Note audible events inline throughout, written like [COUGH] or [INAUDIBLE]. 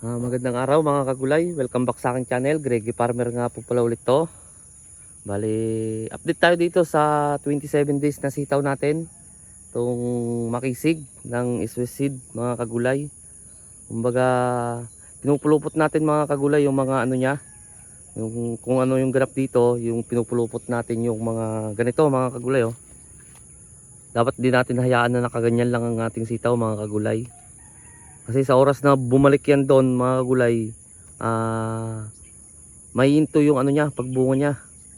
Ah, magandang araw mga kagulay. Welcome back sa aking channel. Greggy Farmer nga po pala ulit to. Bali, update tayo dito sa 27 days na sitaw natin. Itong makisig ng Swiss seed mga kagulay. Kumbaga, pinupulupot natin mga kagulay yung mga ano niya. Yung, kung ano yung graph dito, yung pinupulupot natin yung mga ganito mga kagulay oh. Dapat di natin hayaan na nakaganyan lang ang ating sitaw mga kagulay. Kasi sa oras na bumalik yan doon mga gulay, may hinto yung ano niya, pagbunga niya.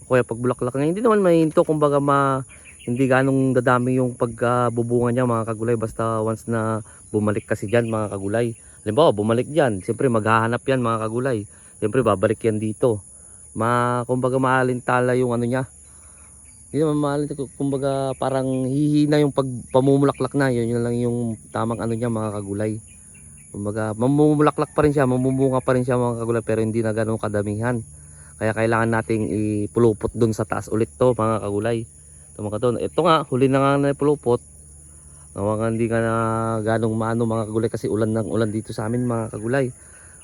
Kaya pagbulaklak niya. Hindi naman may hinto, kumbaga ma, hindi ganong dadami yung pagbubunga niya mga kagulay. Basta once na bumalik kasi dyan mga kagulay. Halimbawa, bumalik dyan. Siyempre maghahanap yan mga kagulay. Siyempre babalik yan dito. Ma, kumbaga maalintala yung ano niya. Hindi naman maalintala, kumbaga parang hihina yung pagpamumulaklak na. Yun, yun lang yung tamang ano niya mga kagulay. Kumbaga, mamumulaklak pa rin siya, mamumunga pa rin siya mga kagulay pero hindi na ganun kadamihan. Kaya kailangan nating ipulupot dun sa taas ulit to mga kagulay. Mga kadon. Ito nga, huli na nga na ipulupot. Nga hindi ka na ganong maano mga kagulay kasi ulan ng ulan dito sa amin mga kagulay.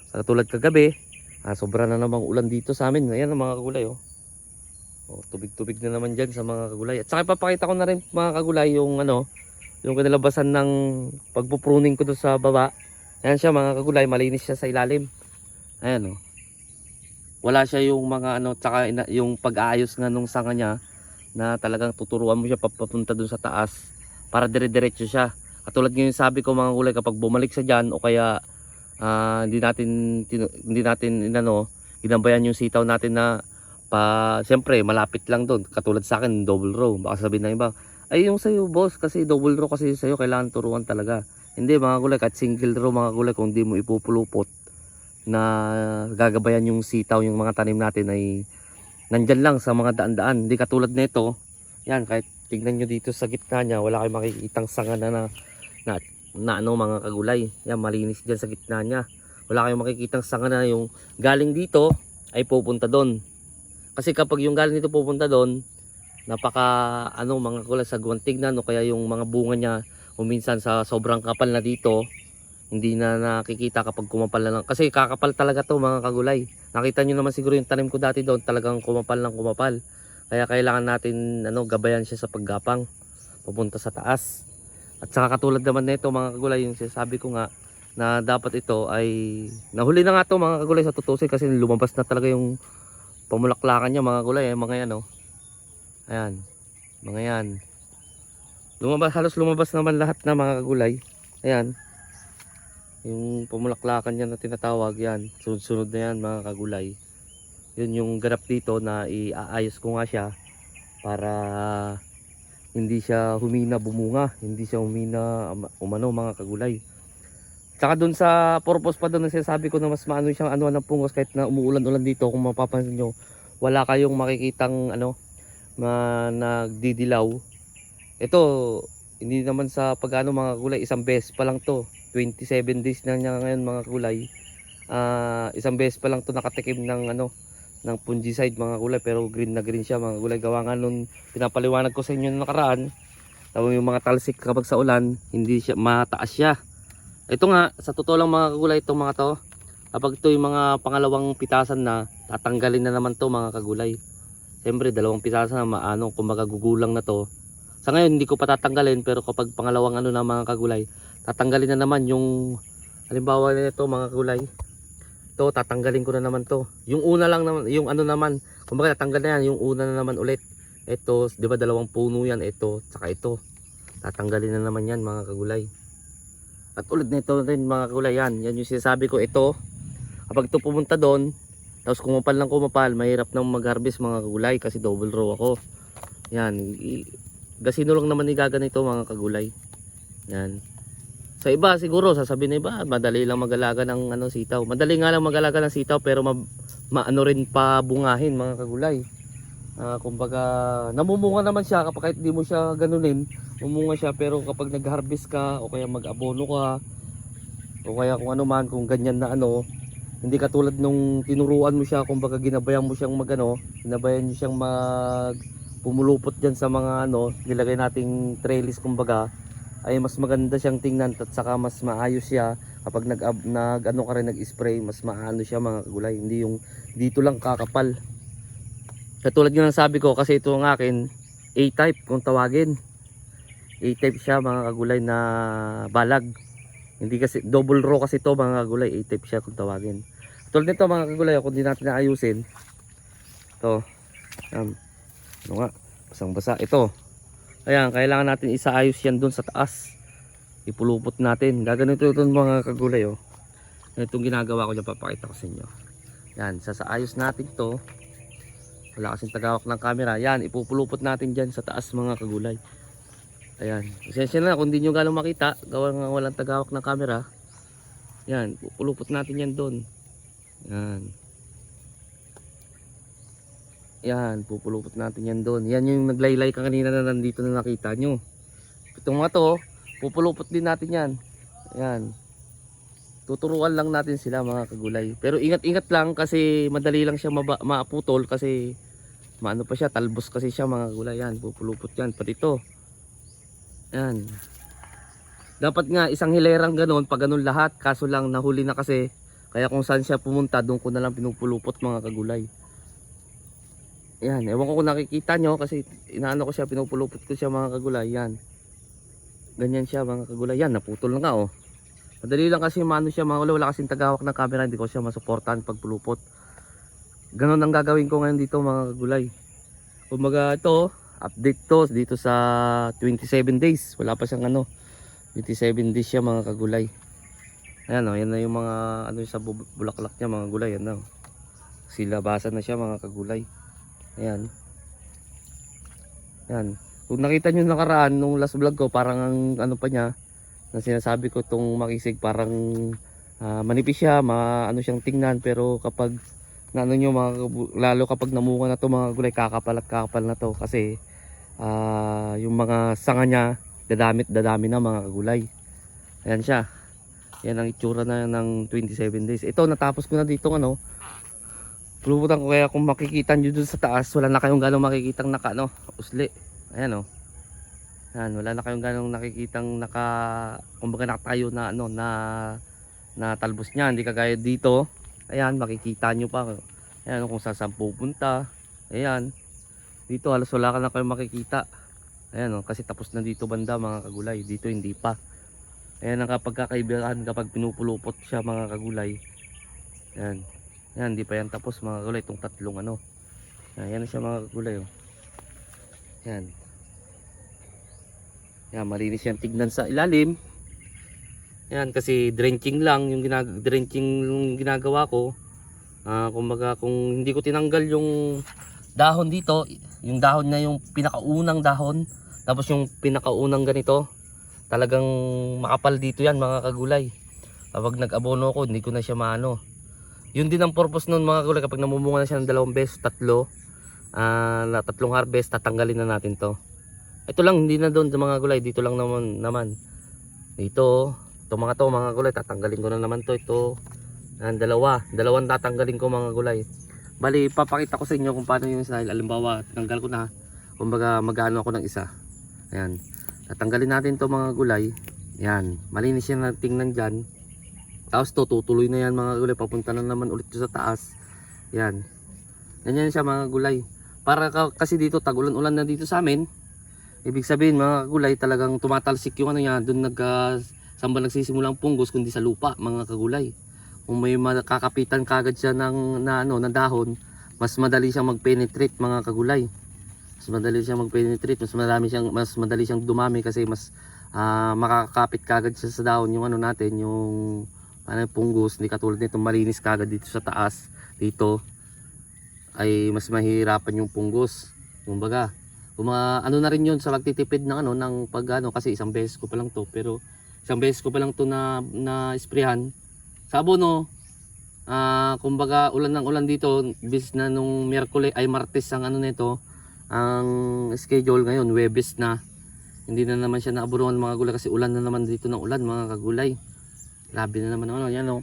Sa katulad kagabi, ah, sobra na namang ulan dito sa amin. Ayan mga kagulay oh. Oh, tubig-tubig na naman dyan sa mga kagulay. At saka ipapakita ko na rin mga kagulay yung ano, yung kinalabasan ng pagpupruning ko doon sa baba. Ayan siya mga kagulay, malinis siya sa ilalim. Ayan oh. Wala siya yung mga ano, tsaka yung pag-aayos nga nung sanga niya na talagang tuturuan mo siya papunta dun sa taas para dire-diretso siya. Katulad ngayon sabi ko mga kagulay kapag bumalik sa dyan o kaya ah, hindi natin hindi natin inano, ginabayan yung sitaw natin na pa siyempre malapit lang doon. Katulad sa akin double row. Baka sabihin ng iba, ay yung sa'yo boss kasi double row kasi sa'yo kailangan turuan talaga. Hindi mga gulay, kahit single row mga gulay kung di mo ipupulupot na gagabayan yung sitaw, yung mga tanim natin ay nandyan lang sa mga daan-daan. Hindi katulad nito, yan kahit tignan nyo dito sa gitna niya, wala kayong makikitang sanga na na, na, na ano mga kagulay. Yan, malinis dyan sa gitna niya. Wala kayong makikitang sanga na yung galing dito ay pupunta doon. Kasi kapag yung galing dito pupunta doon, napaka ano mga kulay sa tignan o kaya yung mga bunga niya o minsan sa sobrang kapal na dito hindi na nakikita kapag kumapal na lang. Kasi kakapal talaga to mga kagulay. Nakita nyo naman siguro yung tanim ko dati doon talagang kumapal lang kumapal. Kaya kailangan natin ano gabayan siya sa paggapang papunta sa taas. At saka katulad naman nito mga kagulay yung sinasabi ko nga na dapat ito ay nahuli na nga to mga kagulay sa tutusin kasi lumabas na talaga yung pamulaklakan niya mga kagulay eh, mga yan oh. ayan mga yan lumabas halos lumabas naman lahat na mga kagulay ayan. Yung pumulaklakan niya na tinatawag yan. Sunod-sunod na yan mga kagulay. Yun yung ganap dito na iaayos ko nga siya para hindi siya humina bumunga hindi siya humina um- umano mga kagulay. Tsaka dun sa purpose pa doon na sinasabi ko na mas maano siyang ano ng pungos kahit na umuulan-ulan dito kung mapapansin nyo wala kayong makikitang ano na nagdidilaw ito, hindi naman sa pagano mga kulay, isang beses pa lang to. 27 days na niya ngayon mga kulay. Ah, isang beses pa lang to nakatikim ng ano ng fungicide mga kulay pero green na green siya mga kulay gawa nga nung pinapaliwanag ko sa inyo nung nakaraan tapos yung mga talsik kapag sa ulan hindi siya mataas siya ito nga sa totoo lang mga kagulay itong mga to kapag ito yung mga pangalawang pitasan na tatanggalin na naman to mga kagulay siyempre dalawang pitasan na maano kumbaga gugulang na to sa ngayon hindi ko pa tatanggalin pero kapag pangalawang ano na mga kagulay, tatanggalin na naman yung halimbawa nito mga kagulay. To tatanggalin ko na naman to. Yung una lang naman, yung ano naman, kumbaga tatanggal na yan, yung una na naman ulit. Ito, 'di ba dalawang puno yan, ito, saka ito. Tatanggalin na naman yan mga kagulay. At ulit nito rin mga kagulay yan. Yan yung sinasabi ko ito. Kapag ito pumunta doon, tapos kumapal lang kumapal, mahirap nang mag-harvest mga kagulay kasi double row ako. Yan, gasino lang naman igaganito mga kagulay. Yan. Sa iba siguro sasabihin na iba, madali lang mag-alaga ng ano sitaw. Madali nga lang mag-alaga ng sitaw pero ma, maano rin pa bungahin mga kagulay. Ah, kumbaga namumunga naman siya kapag kahit di mo siya ganunin, mumunga siya pero kapag nag-harvest ka o kaya mag-abono ka o kaya kung ano man kung ganyan na ano, hindi katulad nung tinuruan mo siya kumbaga ginabayan mo siyang magano, ginabayan mo siyang mag pumulupot dyan sa mga ano, nilagay nating trellis kumbaga, ay mas maganda siyang tingnan at saka mas maayos siya. Kapag nag, nag ano ka rin nag-spray mas maano siya mga kagulay hindi yung dito lang kakapal. Katulad nga ng sabi ko kasi ito ang akin A-type kung tawagin. A-type siya mga kagulay na balag. Hindi kasi double row kasi to mga kagulay A-type siya kung tawagin. Tulad nito mga kagulay kung di natin naayusin to um, ano nga basang basa ito. Ayan kailangan natin isaayos yan dun sa taas. Ipulupot natin. Gaganito ito mga kagulay oh. Itong ginagawa ko dyan papakita ko sa inyo. Yan sasaayos natin to. Wala kasing tagawak ng camera. Yan ipupulupot natin dyan sa taas mga kagulay. Ayan pasensya na kung di nyo galang makita gawa nga walang tagawak ng camera. Yan pupulupot natin yan doon yan yan pupulupot natin yan doon. Yan yung naglaylay ka kanina na nandito na nakita nyo. Itong mga to pupulupot din natin yan. Yan. Tuturuan lang natin sila mga kagulay. Pero ingat-ingat lang kasi madali lang siya maaputol kasi maano pa siya talbos kasi siya mga kagulay. Yan pupulupot yan. Pati ito yan. Dapat nga isang hilerang ganon pag ganon lahat kaso lang nahuli na kasi. Kaya kung saan siya pumunta doon ko na lang pinupulupot mga kagulay yan ewan ko kung nakikita nyo kasi inaano ko siya pinupulupot ko siya mga kagulay yan. Ganyan siya mga kagulay yan naputol na nga oh. Madali lang kasi maano siya mga wala, wala kasing tagahawak ng camera hindi ko siya masuportahan pag pulupot. Ganon ang gagawin ko ngayon dito mga kagulay. Kumbaga ito update to dito sa 27 days. Wala pa siyang ano 27 days siya mga kagulay. Ayan o yan na yung mga ano sa bu- bulaklak niya mga gulay yan na oh. silabasan na siya mga kagulay ayan. Ayan. Kung nakita nyo nakaraan nung last vlog ko parang ang ano pa niya na sinasabi ko tong makisig parang ah, manipis siya ma ano siyang tingnan pero kapag na ano nyo mga lalo kapag namunga na to mga gulay kakapal at kakapal na to kasi ah, yung mga sanga niya dadamit dadami na mga kagulay ayan siya. Yan ang itsura na ng 27 days. Ito natapos ko na dito ano pulubutan ko kaya kung makikita nyo dun sa taas wala na kayong ganong makikitang naka ano usli. Ayan o yan wala na kayong ganong nakikitang naka kumbaga nakatayo na ano na na talbos niya. Hindi kagaya dito. Ayan makikita nyo pa. Ayan kung saan saan pupunta. Ayan. Dito halos wala ka na kayong makikita. Ayan o kasi tapos na dito banda mga kagulay. Dito hindi pa. Ayan ang kapag kakaibigan kapag pinupulupot siya mga kagulay. Ayan ayan hindi pa yan tapos mga kagulay itong tatlong ano ayan siya mga kagulay oh. ayan ayan malinis yan tignan sa ilalim ayan kasi drenching lang yung ginag drenching yung ginagawa ko Ah, kumbaga kung hindi ko tinanggal yung dahon dito, yung dahon na yung pinakaunang dahon, tapos yung pinakaunang ganito, talagang makapal dito yan mga kagulay. Kapag nag-abono ko, hindi ko na siya maano. Yun din ang purpose nun mga kagulay, kapag namumunga na siya ng dalawang beses, tatlo, na tatlong harvest, tatanggalin na natin to. Ito lang, hindi na doon sa mga gulay, dito lang naman, naman. Dito, ito mga to mga gulay, tatanggalin ko na naman to, ito, Ayan, dalawa. Dalawang tatanggalin ko mga gulay. Bali, papakita ko sa inyo kung paano yung style. Alimbawa, tanggal ko na. Kumbaga, magano ako ng isa. Ayan. Tatanggalin natin to mga gulay. Ayan. Malinis yan na tingnan dyan. Tapos to, tutuloy na yan mga gulay. Papunta na naman ulit sa taas. Ayan. Ganyan siya mga gulay. Para ka, kasi dito, tagulan-ulan na dito sa amin. Ibig sabihin mga gulay talagang tumatalsik yung ano niya. Doon nag, uh, saan ba nagsisimulang punggos kundi sa lupa mga kagulay kung may makakapitan kagad siya ng na ano na dahon mas madali siyang mag-penetrate mga kagulay mas madali siyang mag-penetrate mas madami siyang mas madali siyang dumami kasi mas ah, makakapit kagad siya sa dahon yung ano natin yung ano punggos hindi katulad nito malinis kagad dito sa taas dito ay mas mahirapan yung punggos kumbaga Kuma, ano na rin yun sa pagtitipid ng ano ng pag ano kasi isang beses ko pa lang to pero isang beses ko pa lang to na na sprayhan sa abono, ah kumbaga ulan ng ulan dito, bis na nung Miyerkules ay Martes ang ano nito, ang schedule ngayon, Webes na. Hindi na naman siya naabunuan mga gulay kasi ulan na naman dito ng ulan mga kagulay. Labi na naman ano, yan oh.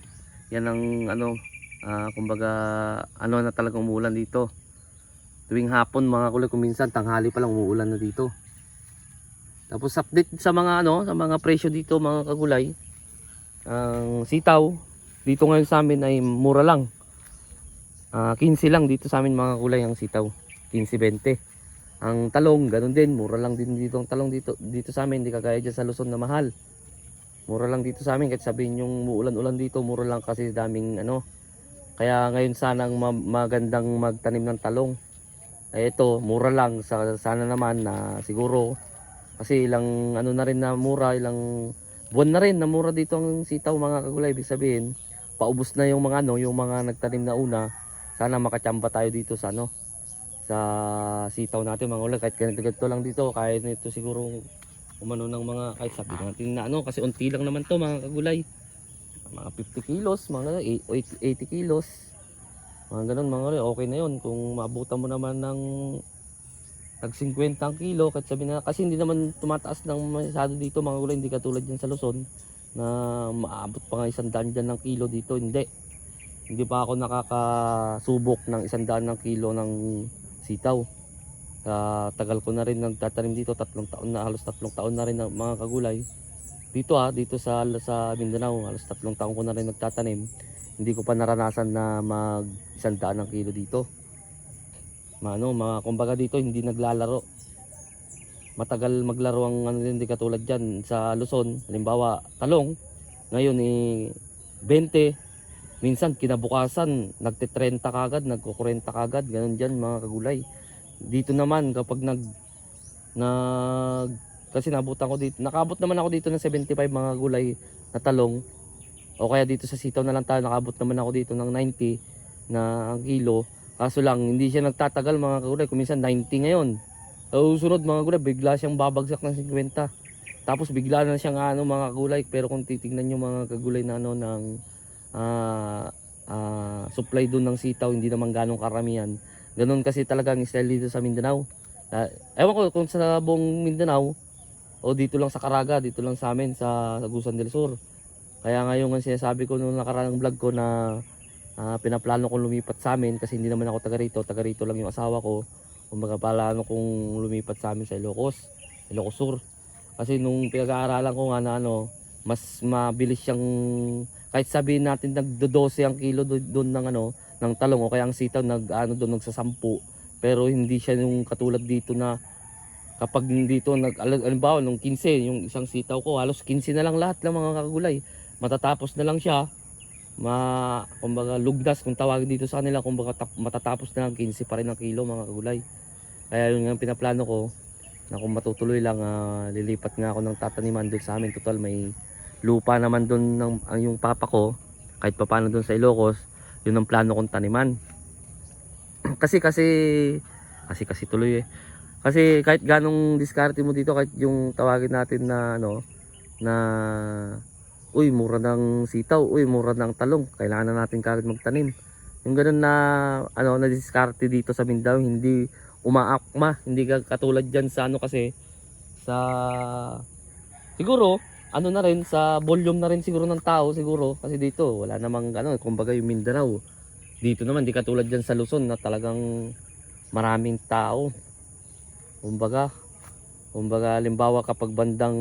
Yan ang ano, ah kumbaga ano na talaga umuulan dito. Tuwing hapon mga gulay kung minsan tanghali pa lang umuulan na dito. Tapos update sa mga ano, sa mga presyo dito mga kagulay. Ang sitaw, dito ngayon sa amin ay mura lang. Ah, 15 lang dito sa amin mga kulay ang sitaw. 15-20. Ang talong, ganun din. Mura lang din dito ang talong dito. Dito sa amin, hindi kagaya dyan sa Luzon na mahal. Mura lang dito sa amin. Kahit sabihin yung muulan-ulan dito, mura lang kasi daming ano. Kaya ngayon sana ang ma- magandang magtanim ng talong. Eh ito, mura lang. Sa, sana naman na siguro. Kasi ilang ano na rin na mura, ilang buwan na rin na mura dito ang sitaw mga kagulay. Ibig sabihin, paubos na yung mga ano, yung mga nagtanim na una. Sana makachamba tayo dito sa ano, sa sitaw natin mga ulan kahit ganito lang dito kahit nito siguro umano ng mga kahit sabi natin na ano kasi unti lang naman to mga kagulay. Mga 50 kilos mga 80 kilos. Mga ganun mga ulan okay na yun. Kung maabutan mo naman ng tag 50 ang kilo kahit sabi na kasi hindi naman tumataas ng masyado dito mga ulan hindi katulad yan sa Luzon na maabot pa nga isang daan dyan ng kilo dito hindi. Hindi pa ako nakakasubok ng isang daan ng kilo ng sitaw. Sa tagal ko na rin nagtatanim dito, tatlong taon na, halos tatlong taon na rin na mga kagulay. Dito ah, dito sa sa Mindanao, halos tatlong taon ko na rin nagtatanim. Hindi ko pa naranasan na mag isang daan ng kilo dito. Mano, mga kumbaga dito hindi naglalaro. Matagal maglaro ang ano hindi katulad diyan sa Luzon, halimbawa talong. Ngayon eh 20, minsan kinabukasan nagte-30 kagad, nagko-40 kagad, ganun diyan mga kagulay. Dito naman kapag nag nag kasi nabutan ko dito, nakabot naman ako dito ng 75 mga gulay na talong. O kaya dito sa sitaw na lang tayo, nakabot naman ako dito ng 90 na kilo. Kaso lang, hindi siya nagtatagal mga kagulay, kuminsan 90 ngayon. So, sunod mga gulay, bigla siyang babagsak ng 50. Tapos bigla na siyang ano mga kagulay, pero kung titingnan nyo mga kagulay na ano ng ah ah, supply doon ng sitaw, hindi naman ganong karamihan. Ganon kasi talaga ang style dito sa Mindanao. Ah, ewan ko kung sa buong Mindanao o dito lang sa Caraga, dito lang sa amin sa Agusan del Sur. Kaya ngayon ang sinasabi ko nung nakaraang vlog ko na ah, pinaplano kong lumipat sa amin kasi hindi naman ako taga rito, taga rito lang yung asawa ko. Kumbaga plano kong lumipat sa amin sa Ilocos, Ilocos Sur. Kasi nung pinag-aaralan ko nga na ano, mas mabilis siyang kahit sabihin natin nagdo-12 ang kilo do- doon ng ano ng talong o kaya ang sitaw nag ano doon nagsasampu. Pero hindi siya yung katulad dito na kapag dito nag al- alimbawa nung 15 yung isang sitaw ko halos 15 na lang lahat ng mga kagulay. Matatapos na lang siya. Ma kumbaga lugdas kung tawagin dito sa kanila kumbaga tap, matatapos na lang 15 pa rin ang kilo mga kagulay. Kaya yun ang pinaplano ko na kung matutuloy lang ah, lilipat nga ako ng tataniman doon sa amin. Total may lupa naman doon ng ang yung papa ko kahit pa paano doon sa Ilocos yun ang plano kong taniman. [CLEARS THROAT] Kasi kasi kasi kasi tuloy eh. Kasi kahit ganong diskarte mo dito kahit yung tawagin natin na ano na uy mura ng sitaw uy mura ng talong kailangan na natin kagad magtanim. Yung ganun na ano na diskarte dito sa Mindanao hindi umaakma hindi ka katulad diyan sa ano kasi sa siguro ano na rin sa volume na rin siguro ng tao siguro. Kasi dito wala namang ano kumbaga yung Mindanao. Dito naman di katulad diyan sa Luzon na talagang maraming tao. Kumbaga kumbaga halimbawa kapag bandang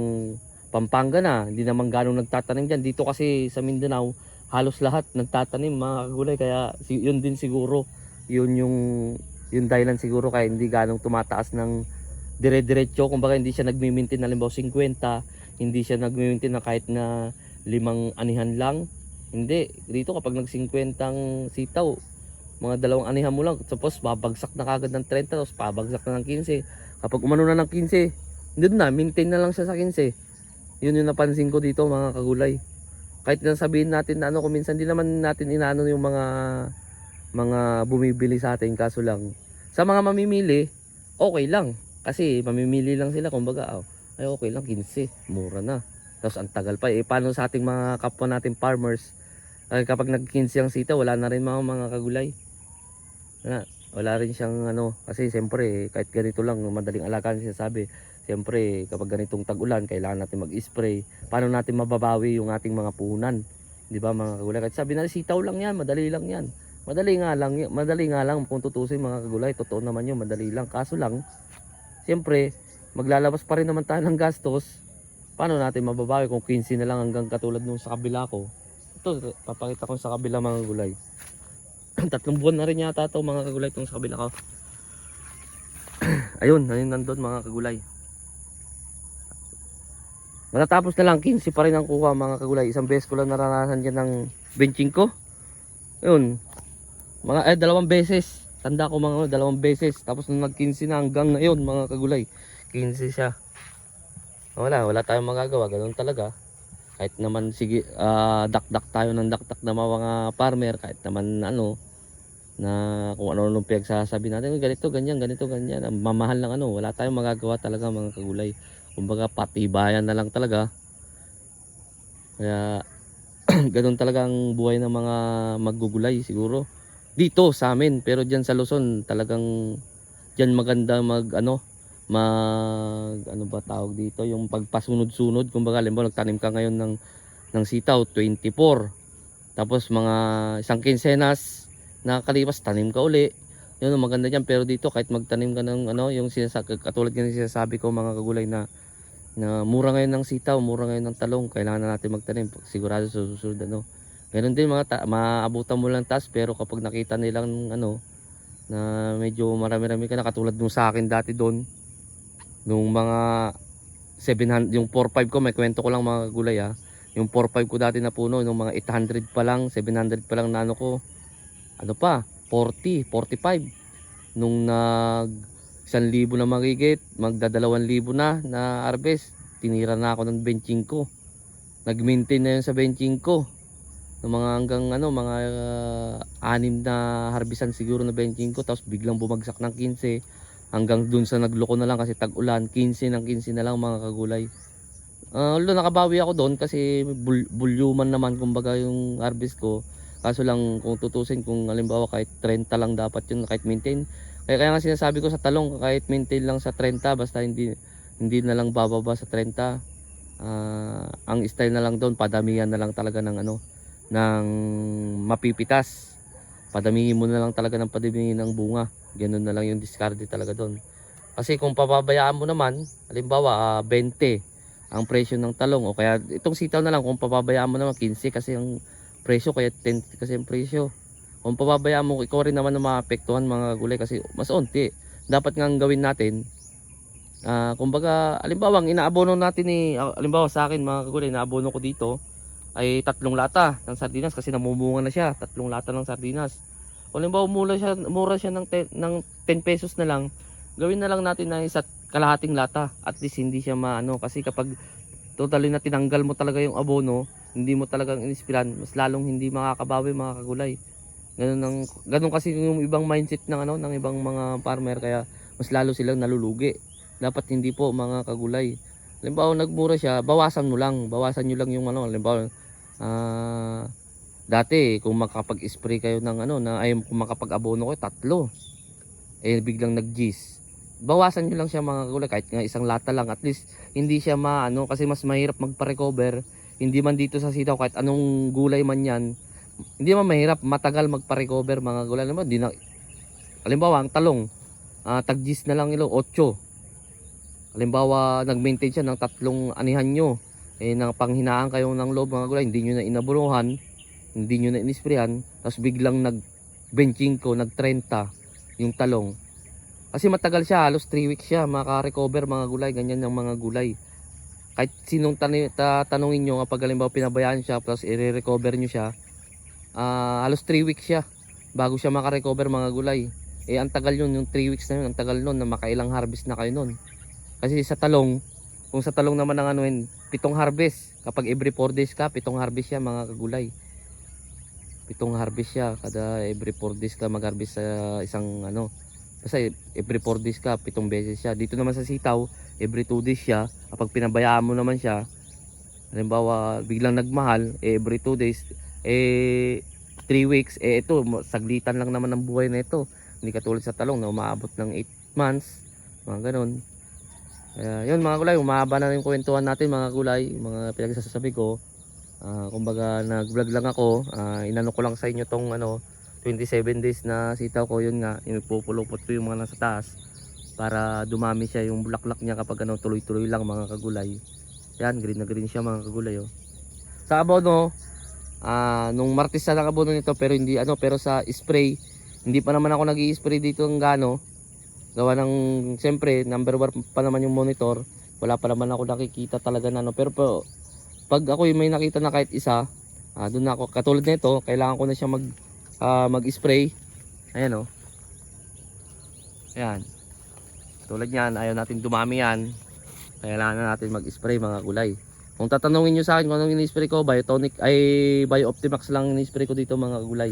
Pampanga na hindi naman ganong nagtatanim diyan dito kasi sa Mindanao halos lahat nagtatanim mga kagulay. Kaya yun din siguro yun yung yung dahilan siguro kaya hindi ganong tumataas ng dire-diretso. Kumbaga hindi siya nagmi-maintain na halimbawa 50 hindi siya nagmi-maintain na kahit na limang anihan lang. Hindi. Dito kapag nag 50 ang sitaw mga dalawang anihan mo lang tapos babagsak na kagad ng 30 tapos babagsak na ng 15 kapag umano na ng 15 hindi na maintain na lang siya sa 15 yun yung napansin ko dito mga kagulay. Kahit na sabihin natin na ano kung minsan di naman natin inaano yung mga mga bumibili sa atin kaso lang sa mga mamimili okay lang. Kasi mamimili lang sila kumbaga oh, ay okay lang 15 mura na. Tapos ang tagal pa. Eh paano sa ating mga kapwa natin farmers? Ay kapag nag 15 ang sita wala na rin mga mga kagulay. Wala, wala rin siyang ano. Kasi siyempre kahit ganito lang madaling alagaan sinasabi siyempre kapag ganitong tag-ulan kailangan natin mag-spray. Paano natin mababawi yung ating mga puhunan? Di ba mga kagulay? Kahit sabi na sitaw lang yan madali lang yan. Madali nga lang madali nga lang kung tutusin mga kagulay. Totoo naman yun madali lang. Kaso lang siyempre maglalabas pa rin naman tayo ng gastos paano natin mababawi kung 15 na lang hanggang katulad nung sa kabila ko. Ito, papakita ko sa kabila mga gulay. [CLEARS THROAT] Tatlong buwan na rin yata ito mga kagulay itong sa kabila ko. [CLEARS THROAT] ayun, ayun nandun mga kagulay. Matatapos na lang, 15 pa rin ang kuha mga kagulay. Isang beses ko lang naranasan dyan ng benching ko. Ayun, mga eh, dalawang beses. Tanda ko mga dalawang beses. Tapos nung nag-15 na hanggang ngayon mga kagulay. 15 siya. Wala, wala tayong magagawa. Ganun talaga. Kahit naman sige, ah, dakdak tayo ng dakdak na mga farmer. Kahit naman ano, na kung ano nung pinagsasabi natin, "Uy, ganito, ganyan, ganito, ganyan. Mamahal ng ano, wala tayong magagawa talaga mga kagulay. Kumbaga patibayan na lang talaga. Kaya [CLEARS THROAT] ganun talaga ang buhay ng mga maggugulay siguro. Dito sa amin, pero diyan sa Luzon talagang diyan maganda mag ano, mag ano ba tawag dito, yung pagpasunod-sunod. Kumbaga, halimbawa nagtanim ka ngayon ng ng sitaw 24. Tapos mga isang kinsenas nakakalipas tanim ka uli. Yun ang maganda diyan pero dito kahit magtanim ka ng ano, yung sinasabi katulad ng sinasabi ko mga kagulay na na mura ngayon ng sitaw, mura ngayon ng talong, kailangan na natin magtanim sigurado sa susunod ano. Ganun din mga ta- maabutan mo lang taas pero kapag nakita nilang ano na medyo marami-rami ka na katulad nung sa akin dati doon nung mga 700 yung 45 ko may kwento ko lang mga gulay ah. Yung 45 ko dati na puno nung mga 800 pa lang 700 pa lang na ko. Ano pa? 40 45 nung nag 1,000 na magigit magda 2,000 na na harvest tinira na ako ng benching ko. Nag-maintain na yun sa benching ko. Ng mga hanggang ano mga uh, anim na harbisan siguro na benching ko tapos biglang bumagsak ng 15 hanggang dun sa nagloko na lang kasi tag-ulan. 15 ng 15 na lang mga kagulay. Uh, although nakabawi ako doon kasi bul- bulyuman naman kumbaga yung harvest ko. Kaso lang kung tutusin kung halimbawa kahit 30 lang dapat yun kahit maintain. Kaya kaya nga sinasabi ko sa talong kahit maintain lang sa 30 basta hindi hindi na lang bababa sa 30 Ah, ang style na lang doon padamihan na lang talaga ng ano ng mapipitas. Padamihin mo na lang talaga ng padamihin ng bunga ganun na lang yung discarte talaga doon kasi kung papabayaan mo naman halimbawa ah, 20 ang presyo ng talong o kaya itong sitaw na lang kung papabayaan mo naman 15 kasi ang presyo kaya 10 kasi ang presyo. Kung papabayaan mo ikaw rin naman na maapektuhan mga gulay kasi mas onti. Dapat nga ang gawin natin Ah, kumbaga, alimbawa, ang inaabono natin ni, ah, alimbawa sa akin mga kagulay, inaabono ko dito ay tatlong lata ng sardinas kasi namumunga na siya, tatlong lata ng sardinas. Kung alimbawa, mura siya, mura siya ng, te, ng 10 pesos na lang, gawin na lang natin na isa kalahating lata. At least hindi siya maano kasi kapag totally na tinanggal mo talaga yung abono, hindi mo talagang inispiran, mas lalong hindi makakabawi mga kagulay. Ganun, ang, ganun kasi yung ibang mindset ng ano ng ibang mga farmer kaya mas lalo silang nalulugi dapat hindi po mga kagulay. Halimbawa nagmura siya, bawasan mo lang, bawasan nyo lang yung ano, halimbawa ah dati kung makapag-spray kayo ng ano na ay kung makapag-abono kayo tatlo. Eh biglang nag-gis. Bawasan nyo lang siya mga kagulay kahit nga isang lata lang at least hindi siya maano kasi mas mahirap magpa-recover. Hindi man dito sa sitaw kahit anong gulay man 'yan. Hindi man mahirap matagal magpa-recover mga gulay. Halimbawa, di na, halimbawa ang talong ah tag-gis na lang ilo 8 Halimbawa, nag-maintain siya ng tatlong anihan nyo. Eh, nang panghinaan kayo ng loob mga gulay, hindi nyo na inabunuhan, hindi nyo na inisprayan, tapos biglang nag-benching ko, nag-30 yung talong. Kasi matagal siya, halos 3 weeks siya, maka-recover mga gulay, ganyan yung mga gulay. Kahit sinong tani, ta, tanongin nyo, kapag halimbawa pinabayaan siya, plus i-recover nyo siya, ah, halos 3 weeks siya, bago siya maka-recover mga gulay. Eh, ang tagal yun, yung 3 weeks na yun, ang tagal nun, na makailang harvest na kayo nun. Kasi sa talong, kung sa talong naman ang anuin, pitong harvest. Kapag every 4 days ka, pitong harvest siya mga kagulay. Pitong harvest siya. Kada every 4 days ka mag-harvest sa isang ano. Basta every 4 days ka, pitong beses siya. Dito naman sa sitaw, every 2 days siya. Kapag pinabayaan mo naman siya, halimbawa biglang nagmahal, eh, every 2 days, eh 3 weeks, eh ito, saglitan lang naman ng buhay na ito. Hindi katulad sa talong na umaabot ng 8 months, mga ganun. Kaya yun mga gulay, umahaba na yung kwentuhan natin mga gulay, mga pinagsasabi ko. Ah, kumbaga nag-vlog lang ako, Ah, inano ko lang sa inyo tong ano 27 days na sitaw ko yun nga, yung pupulupot ko yung mga nasa taas para dumami siya yung bulaklak niya kapag ano tuloy-tuloy lang mga kagulay. Yan, green na green siya mga kagulay oh. Sa abono, ah nung Martes na nakabono nito pero hindi ano, pero sa spray, hindi pa naman ako nag spray dito ng gano. Gawa ng, siyempre, number one pa naman yung monitor. Wala pa naman ako nakikita talaga na ano. Pero po, pag ako may nakita na kahit isa, ah doon ako, katulad nito, kailangan ko na siya mag, ah, mag-spray. Ayan oh. Ayan. Tulad niyan, ayaw natin dumami yan. Kailangan na natin mag-spray mga gulay. Kung tatanungin nyo sa akin kung anong ini-spray ko, Biotonic ay Bio-Optimax lang ini-spray ko dito mga gulay.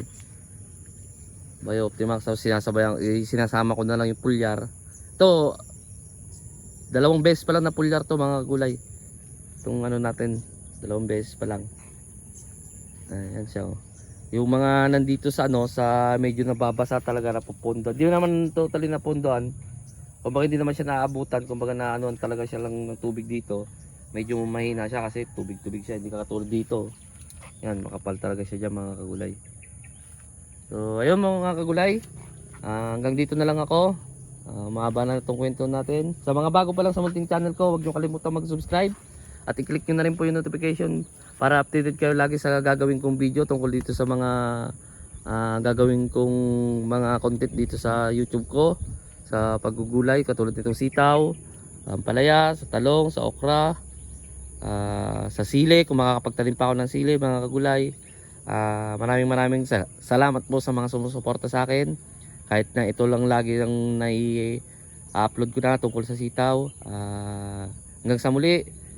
Bio-Optimax tapos sinasabayang eh, sinasama ko na lang yung pulyar. To dalawang beses pa lang na pulyar to mga gulay. Itong ano natin, dalawang beses pa lang. Ayan siya oh. Yung mga nandito sa ano, sa medyo nababasa talaga napupundo. Di naman totally napundoan. Kumbaga hindi naman siya naabutan, kumbaga na ano talaga siya lang ng tubig dito. Medyo mahina siya kasi tubig-tubig siya, hindi katulad dito. Yan, makapal talaga siya dyan mga kagulay. So, ayun mga kagulay. Ah, hanggang dito na lang ako. Ah, mahaba na itong kwento natin. Sa mga bago pa lang sa munting channel ko, huwag niyo kalimutan mag-subscribe. At i-click nyo na rin po yung notification para updated kayo lagi sa gagawin kong video tungkol dito sa mga ah, gagawin kong mga content dito sa YouTube ko sa paggugulay katulad nitong sitaw, ampalaya, sa talong, sa okra, ah, sa sili kung makakapagtanim pa ako ng sili mga kagulay. Ah, maraming maraming sa- salamat po sa mga sumusuporta sa akin. Kahit na ito lang lagi ang nai-upload ko na tungkol sa sitaw. Ah, hanggang sa muli,